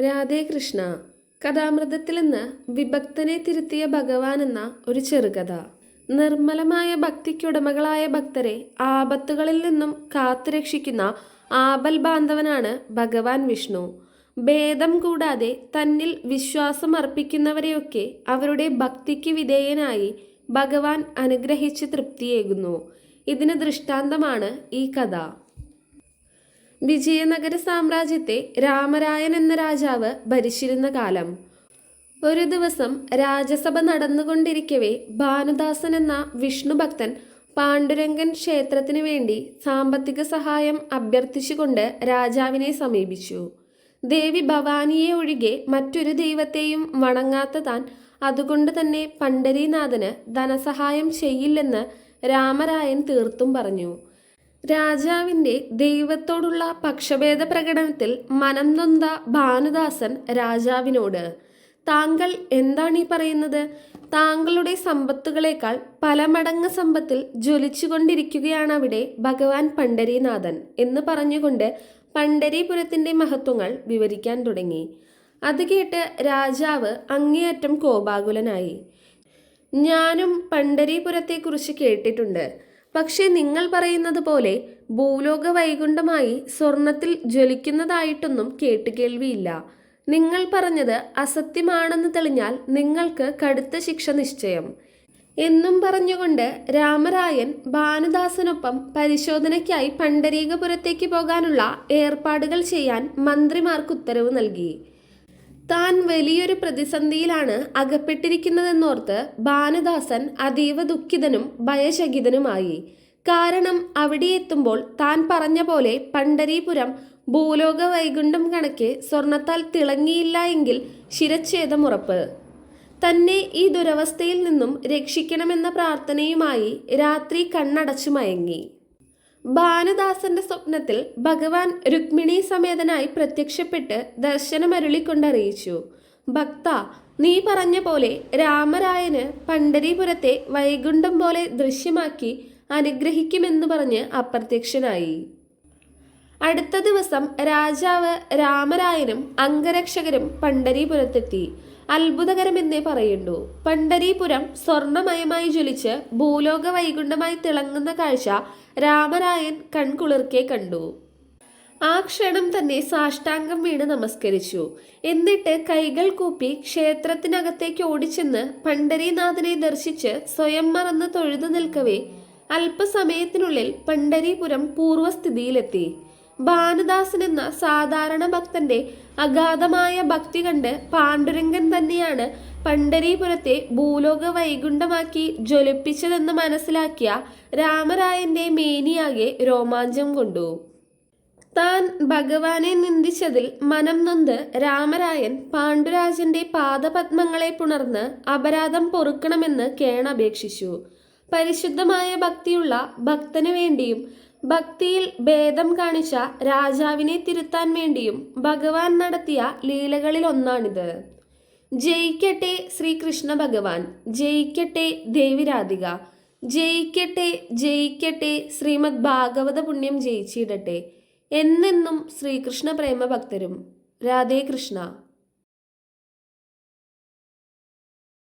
രാധേ കൃഷ്ണ കഥാമൃതത്തിൽ നിന്ന് വിഭക്തനെ തിരുത്തിയ ഭഗവാൻ എന്ന ഒരു ചെറുകഥ. നിർമ്മലമായ ഭക്തിക്കുടമകളായ ഭക്തരെ ആപത്തുകളിൽ നിന്നും കാത്തുരക്ഷിക്കുന്ന ആപൽ ബാന്ധവനാണ് ഭഗവാൻ വിഷ്ണു. ഭേദം കൂടാതെ തന്നിൽ വിശ്വാസം അർപ്പിക്കുന്നവരെയൊക്കെ അവരുടെ ഭക്തിക്ക് വിധേയനായി ഭഗവാൻ അനുഗ്രഹിച്ച് തൃപ്തിയേകുന്നു. ഇതിന് ദൃഷ്ടാന്തമാണ് ഈ കഥ. വിജയനഗര സാമ്രാജ്യത്തെ രാമരായൻ എന്ന രാജാവ് ഭരിച്ചിരുന്ന കാലം. ഒരു ദിവസം രാജസഭ നടന്നുകൊണ്ടിരിക്കവേ ഭാനുദാസൻ എന്ന വിഷ്ണു ഭക്തൻ പാണ്ഡുരംഗൻ ക്ഷേത്രത്തിനു വേണ്ടി സാമ്പത്തിക സഹായം അഭ്യർത്ഥിച്ചുകൊണ്ട് രാജാവിനെ സമീപിച്ചു. ദേവി ഭവാനിയെ ഒഴികെ മറ്റൊരു ദൈവത്തെയും വണങ്ങാത്ത താൻ അതുകൊണ്ട് തന്നെ പണ്ഡരീനാഥന് ധനസഹായം ചെയ്യില്ലെന്ന് രാമരായൻ തീർത്തും പറഞ്ഞു. രാജാവിന്റെ ദൈവത്തോടുള്ള പക്ഷഭേദ പ്രകടനത്തിൽ മനം നൊന്ത ഭാനുദാസൻ രാജാവിനോട് താങ്കൾ എന്താണ് ഈ പറയുന്നത്? താങ്കളുടെ സമ്പത്തുകളേക്കാൾ പല മടങ്ങ് സമ്പത്തിൽ ജ്വലിച്ചുകൊണ്ടിരിക്കുകയാണ് അവിടെ ഭഗവാൻ പണ്ഡരീനാഥൻ എന്ന് പറഞ്ഞുകൊണ്ട് പണ്ഡരീപുരത്തിന്റെ മഹത്വങ്ങൾ വിവരിക്കാൻ തുടങ്ങി. അത് കേട്ട് രാജാവ് അങ്ങേയറ്റം കോപാകുലനായി. ഞാനും പണ്ഡരീപുരത്തെക്കുറിച്ച് കേട്ടിട്ടുണ്ട്. പക്ഷേ നിങ്ങൾ പറയുന്നത് പോലെ ഭൂലോക വൈകുണ്ഠമായി സ്വർണത്തിൽ ജ്വലിക്കുന്നതായിട്ടൊന്നും കേട്ടുകേൾവിയില്ല. നിങ്ങൾ പറഞ്ഞത് അസത്യമാണെന്ന് തെളിഞ്ഞാൽ നിങ്ങൾക്ക് കടുത്ത ശിക്ഷ നിശ്ചയം. എന്നും പറഞ്ഞുകൊണ്ട് രാമരായൻ ഭാനുദാസനൊപ്പം പരിശോധനയ്ക്കായി പണ്ടരീകപുരത്തേക്ക് പോകാനുള്ള ഏർപ്പാടുകൾ ചെയ്യാൻ മന്ത്രിമാർക്ക് ഉത്തരവ് നൽകി. താൻ വലിയൊരു പ്രതിസന്ധിയിലാണ് അകപ്പെട്ടിരിക്കുന്നതെന്നോർത്ത് ഭാനുദാസൻ അതീവ ദുഃഖിതനും ഭയശകിതനുമായി. കാരണം അവിടെ എത്തുമ്പോൾ താൻ പറഞ്ഞ പോലെ പണ്ഡരീപുരം ഭൂലോക വൈകുണ്ഠം കണക്കെ സ്വർണത്താൽ തിളങ്ങിയില്ല എങ്കിൽ ശിരച്ഛേദമുറപ്പ്. തന്നെ ഈ ദുരവസ്ഥയിൽ നിന്നും രക്ഷിക്കണമെന്ന പ്രാർത്ഥനയുമായി രാത്രി കണ്ണടച്ചു മയങ്ങി. ഭാനുദാസന്റെ സ്വപ്നത്തിൽ ഭഗവാൻ രുക്മിണി സമേതനായി പ്രത്യക്ഷപ്പെട്ട് ദർശനമരുളിക്കൊണ്ടറിയിച്ചു. ഭക്ത നീ പറഞ്ഞ പോലെ രാമരായന് പണ്ഡരീപുരത്തെ വൈകുണ്ഠം പോലെ ദൃശ്യമാക്കി അനുഗ്രഹിക്കുമെന്ന് പറഞ്ഞ് അപ്രത്യക്ഷനായി. അടുത്ത ദിവസം രാജാവ് രാമരായനും അംഗരക്ഷകരും പണ്ഡരീപുരത്തെത്തി അത്ഭുതകരമെന്നേ പറയുള്ളൂ പണ്ഡരീപുരം സ്വർണമയമായി ജ്വലിച്ച് ഭൂലോക വൈകുണ്ഠമായി തിളങ്ങുന്ന കാഴ്ച രാമരായൻ കൺകുളിർക്കെ കണ്ടു. ആ ക്ഷണം തന്നെ സാഷ്ടാംഗം വീണ് നമസ്കരിച്ചു. എന്നിട്ട് കൈകൾ കൂപ്പി ക്ഷേത്രത്തിനകത്തേക്ക് ഓടിച്ചെന്ന് പണ്ഡരീനാഥനെ ദർശിച്ച് സ്വയം മറന്ന് തൊഴുതു നിൽക്കവേ അല്പസമയത്തിനുള്ളിൽ പണ്ഡരീപുരം പൂർവസ്ഥിതിയിലെത്തി ഭാനുദാസൻ എന്ന സാധാരണ ഭക്തന്റെ അഗാധമായ ഭക്തി കണ്ട് പാണ്ഡുരംഗൻ തന്നെയാണ് പണ്ഡരീപുരത്തെ ഭൂലോക വൈകുണ്ഠമാക്കി ജ്വലിപ്പിച്ചതെന്ന് മനസ്സിലാക്കിയ രാമരായന്റെ മേനിയാകെ രോമാഞ്ചം കൊണ്ടു. താൻ ഭഗവാനെ നിന്ദിച്ചതിൽ മനം നൊന്ത് രാമരായൻ പാണ്ഡുരാജന്റെ പാദപത്മങ്ങളെ പുണർന്ന് അപരാധം പൊറുക്കണമെന്ന് കേണപേക്ഷിച്ചു. പരിശുദ്ധമായ ഭക്തിയുള്ള ഭക്തനു വേണ്ടിയും ഭക്തിയിൽ ഭേദം കാണിച്ച രാജാവിനെ തിരുത്താൻ വേണ്ടിയും ഭഗവാൻ നടത്തിയ ലീലകളിൽ ഒന്നാണിത്. ജയിക്കട്ടെ ശ്രീകൃഷ്ണ ഭഗവാൻ ജയിക്കട്ടെ ദേവിരാധിക ജയിക്കട്ടെ ജയിക്കട്ടെ ശ്രീമദ് ഭാഗവത പുണ്യം ജയിച്ചിടട്ടെ എന്നെന്നും ശ്രീകൃഷ്ണ പ്രേമഭക്തരും. രാധേകൃഷ്ണ രാധേ കൃഷ്ണ.